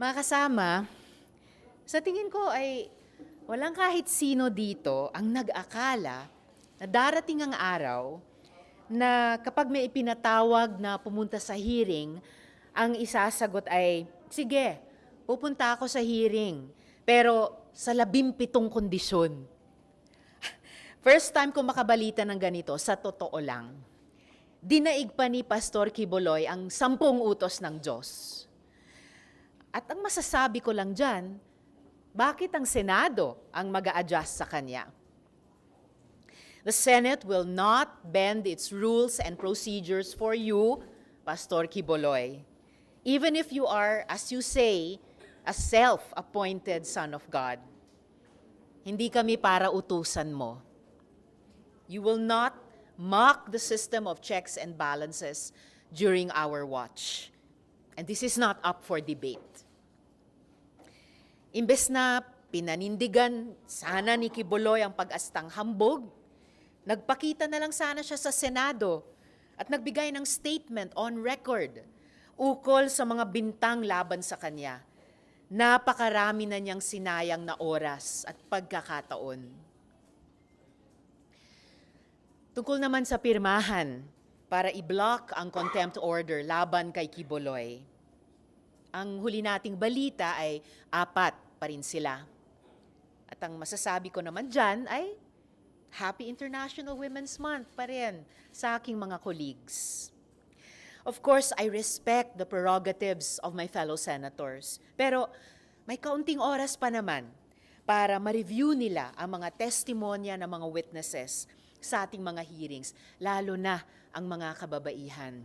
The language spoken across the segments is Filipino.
Mga kasama, sa tingin ko ay walang kahit sino dito ang nag-akala na darating ang araw na kapag may ipinatawag na pumunta sa hearing, ang isasagot ay, sige, pupunta ako sa hearing, pero sa labimpitong kondisyon. First time ko makabalita ng ganito, sa totoo lang. Dinaig pa ni Pastor Kiboloy ang sampung utos ng Diyos. At ang masasabi ko lang dyan, bakit ang Senado ang mag adjust sa kanya? The Senate will not bend its rules and procedures for you, Pastor Kiboloy. Even if you are, as you say, a self-appointed son of God. Hindi kami para utusan mo. You will not mock the system of checks and balances during our watch. And this is not up for debate. Imbes na pinanindigan sana ni Kiboloy ang pag-astang hambog, nagpakita na lang sana siya sa Senado at nagbigay ng statement on record ukol sa mga bintang laban sa kanya. Napakarami na niyang sinayang na oras at pagkakataon. Tungkol naman sa pirmahan para i-block ang contempt order laban kay Kiboloy. Ang huli nating balita ay apat pa rin sila. At ang masasabi ko naman dyan ay Happy International Women's Month pa rin sa aking mga colleagues. Of course, I respect the prerogatives of my fellow senators. Pero may kaunting oras pa naman para ma-review nila ang mga testimonya ng mga witnesses sa ating mga hearings, lalo na ang mga kababaihan.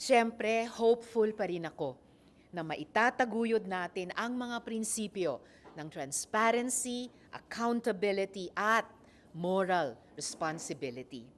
Siyempre, hopeful pa rin ako na maitataguyod natin ang mga prinsipyo ng transparency, accountability at moral responsibility.